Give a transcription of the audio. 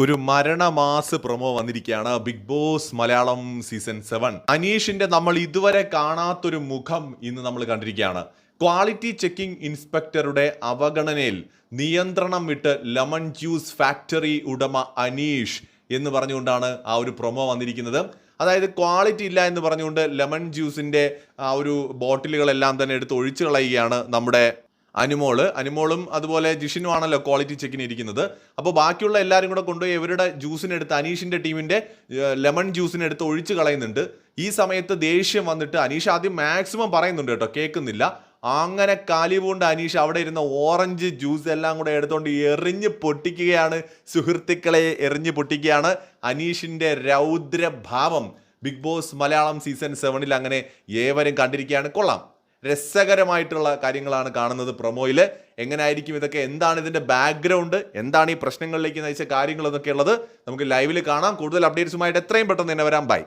ഒരു മരണമാസ് പ്രൊമോ വന്നിരിക്കുകയാണ് Bigg Boss Malayalam season seven അനീഷിന്റെ നമ്മൾ ഇതുവരെ കാണാത്തൊരു മുഖം ഇന്ന് നമ്മൾ കണ്ടിരിക്കുകയാണ്. ക്വാളിറ്റി ചെക്കിംഗ് ഇൻസ്പെക്ടറുടെ അവഗണനയിൽ നിയന്ത്രണം വിട്ട് ലെമൺ ജ്യൂസ് ഫാക്ടറി ഉടമ അനീഷ് എന്ന് പറഞ്ഞുകൊണ്ടാണ് ആ ഒരു പ്രൊമോ വന്നിരിക്കുന്നത്. അതായത് ക്വാളിറ്റി ഇല്ല എന്ന് പറഞ്ഞുകൊണ്ട് ലെമൺ ജ്യൂസിന്റെ ആ ഒരു ബോട്ടിലുകളെല്ലാം തന്നെ എടുത്ത് ഒഴിച്ചു കളയുകയാണ് നമ്മുടെ അനുമോൾ. അനുമോളും അതുപോലെ ജിഷിനും ആണല്ലോ ക്വാളിറ്റി ചെക്കിന് ഇരിക്കുന്നത്. അപ്പോൾ ബാക്കിയുള്ള എല്ലാവരും കൂടെ കൊണ്ടുപോയി ഇവരുടെ ജ്യൂസിനെടുത്ത് അനീഷിന്റെ ടീമിന്റെ ലെമൺ ജ്യൂസിനെടുത്ത് ഒഴിച്ച് കളയുന്നുണ്ട്. ഈ സമയത്ത് ദേഷ്യം വന്നിട്ട് അനീഷ് ആദ്യം മാക്സിമം പറയുന്നുണ്ട് കേട്ടോ കേൾക്കുന്നില്ല. അങ്ങനെ കാലിപൂണ്ട് അനീഷ് അവിടെ ഇരുന്ന ഓറഞ്ച് ജ്യൂസ് എല്ലാം കൂടെ എടുത്തുകൊണ്ട് എറിഞ്ഞ് പൊട്ടിക്കുകയാണ്. സുഹൃത്തുക്കളെ എറിഞ്ഞ് പൊട്ടിക്കുകയാണ്. അനീഷിന്റെ രൗദ്രഭാവം. ബിഗ് ബോസ് മലയാളം സീസൺ സെവനിൽ അങ്ങനെ ഏവരും കണ്ടിരിക്കുകയാണ്. കൊള്ളാം. രസകരമായിട്ടുള്ള കാര്യങ്ങളാണ് കാണുന്നത് പ്രൊമോയിൽ എങ്ങനെയായിരിക്കും ഇതൊക്കെ? എന്താണ് ഇതിന്റെ ബാക്ക്ഗ്രൗണ്ട് എന്താണ് ഈ പ്രശ്നങ്ങളിലേക്ക് നയിച്ച കാര്യങ്ങൾ എന്നൊക്കെ ഉള്ളത് നമുക്ക് ലൈവിൽ കാണാം. കൂടുതൽ അപ്ഡേറ്റ്സുമായിട്ട് എത്രയും പെട്ടെന്ന് തന്നെ വരാം. ബൈ